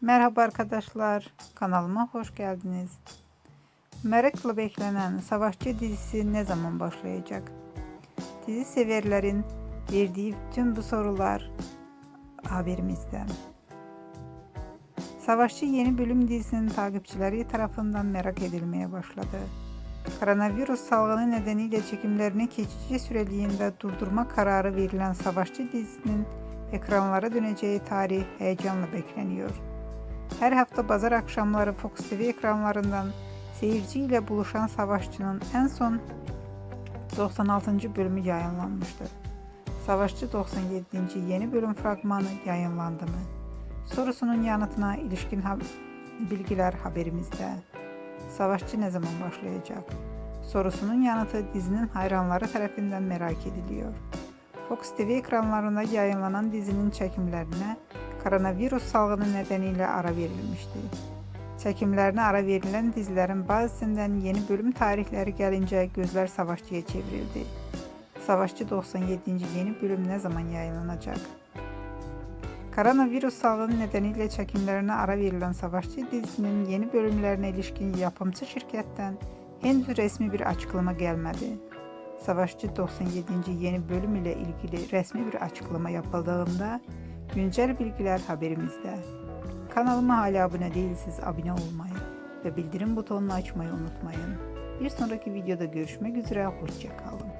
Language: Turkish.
Merhaba arkadaşlar, kanalıma hoş geldiniz. Merakla beklenen Savaşçı dizisi ne zaman başlayacak? Dizi severlerin verdiği tüm bu sorular haberimizden. Savaşçı yeni bölüm dizisinin takipçileri tarafından merak edilmeye başladı. Koronavirüs salgını nedeniyle çekimlerini geçici süreliğinde durdurma kararı verilen Savaşçı dizisinin ekranlara döneceği tarih heyecanla bekleniyor. Her hafta pazar akşamları Fox TV ekranlarından seyirciyle buluşan Savaşçı'nın en son 96. bölümü yayınlanmıştı. Savaşçı 97. yeni bölüm fragmanı yayınlandı mı? Sorusunun yanıtına ilişkin ha- bilgiler haberimizde. Savaşçı ne zaman başlayacak? Sorusunun yanıtı dizinin hayranları tarafından merak ediliyor. Fox TV ekranlarında yayınlanan dizinin çekimlerine koronavirüs salgını nedeniyle ara verilmişti. Çekimlerine ara verilen dizilerin bazısından yeni bölüm tarihleri gelince gözler Savaşçı'ya çevrildi. Savaşçı 97. yeni bölüm ne zaman yayınlanacak? Koronavirüs salgını nedeniyle çekimlerine ara verilen Savaşçı dizisinin yeni bölümlerine ilişkin yapımcı şirketten henüz resmi bir açıklama gelmedi. Savaşçı 97. yeni bölüm ile ilgili resmi bir açıklama yapıldığında güncel bilgiler haberimizde. Kanalıma hala abone değilseniz abone olmayı ve bildirim butonunu açmayı unutmayın. Bir sonraki videoda görüşmek üzere, hoşçakalın.